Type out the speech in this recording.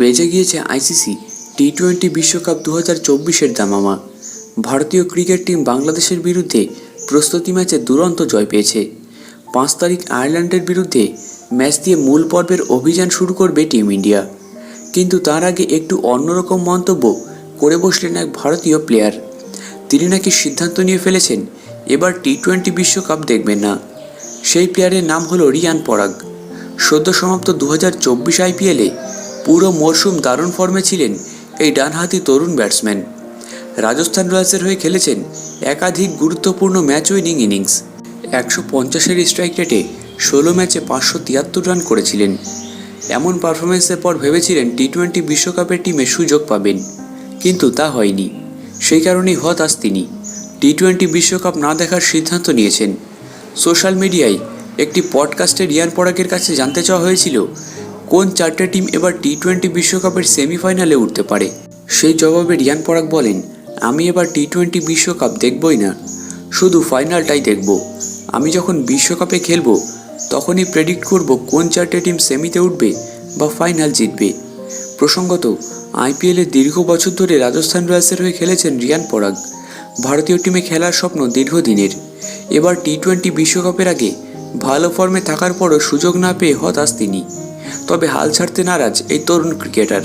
বেজে গিয়েছে ICC T twenty বিশ্বকাপ দু হাজার চব্বিশের দামামা। ভারতীয় ক্রিকেট টিম বাংলাদেশের বিরুদ্ধে প্রস্তুতি ম্যাচে দুরন্ত জয় পেয়েছে। পাঁচ তারিখ আয়ারল্যান্ডের বিরুদ্ধে ম্যাচ দিয়ে মূল পর্বের অভিযান শুরু করবে টিম ইন্ডিয়া। কিন্তু তার আগে একটু অন্যরকম মন্তব্য করে বসলেন এক ভারতীয় প্লেয়ার। তিনি নাকি সিদ্ধান্ত নিয়ে ফেলেছেন, এবার টি টোয়েন্টি বিশ্বকাপ দেখবেন না। সেই প্লেয়ারের নাম হলো রিয়ান পরাগ। সদ্য সমাপ্ত দু হাজার চব্বিশ আইপিএলে পুরো মরশুম দারুণ ফর্মে ছিলেন এই ডানহাতি তরুণ ব্যাটসম্যান। রাজস্থান রয়্যালসের হয়ে খেলেছেন একাধিক গুরুত্বপূর্ণ ম্যাচ উইনিং ইনিংস। একশো পঞ্চাশের স্ট্রাইক রেটে ষোলো ম্যাচে পাঁচশো তিয়াত্তর রান করেছিলেন। এমন পারফরমেন্সের পর ভেবেছিলেন টি টোয়েন্টি বিশ্বকাপের টিমে সুযোগ পাবেন, কিন্তু তা হয়নি। সেই কারণেই হতাশ তিনি। টি টোয়েন্টি বিশ্বকাপ না দেখার সিদ্ধান্ত নিয়েছেন। সোশ্যাল মিডিয়ায় একটি পডকাস্টে রিয়ান পরাগের কাছে জানতে চাওয়া হয়েছিল কোন চারটে টিম এবার টি টোয়েন্টি বিশ্বকাপের সেমিফাইনালে উঠতে পারে? সেই জবাবে রিয়ান পরাগ বলেন, আমি এবার টি টোয়েন্টি বিশ্বকাপ দেখবই না। শুধু ফাইনালটাই দেখব। আমি যখন বিশ্বকাপে খেলব, তখনই প্রেডিক্ট করব কোন চারটে টিম সেমিতে উঠবে বা ফাইনাল জিতবে। প্রসঙ্গত আইপিএলে দীর্ঘ বছর ধরে রাজস্থান রয়্যালসের হয়ে খেলেছেন রিয়ান পরাগ। ভারতীয় টিমে খেলার স্বপ্ন দীর্ঘদিনের। এবার টি টোয়েন্টি বিশ্বকাপের আগে ভালো ফর্মে থাকার পরও সুযোগ না পেয়ে হতাশ তিনি। তবে হাল ছাড়তে নারাজ এই তরুণ ক্রিকেটার।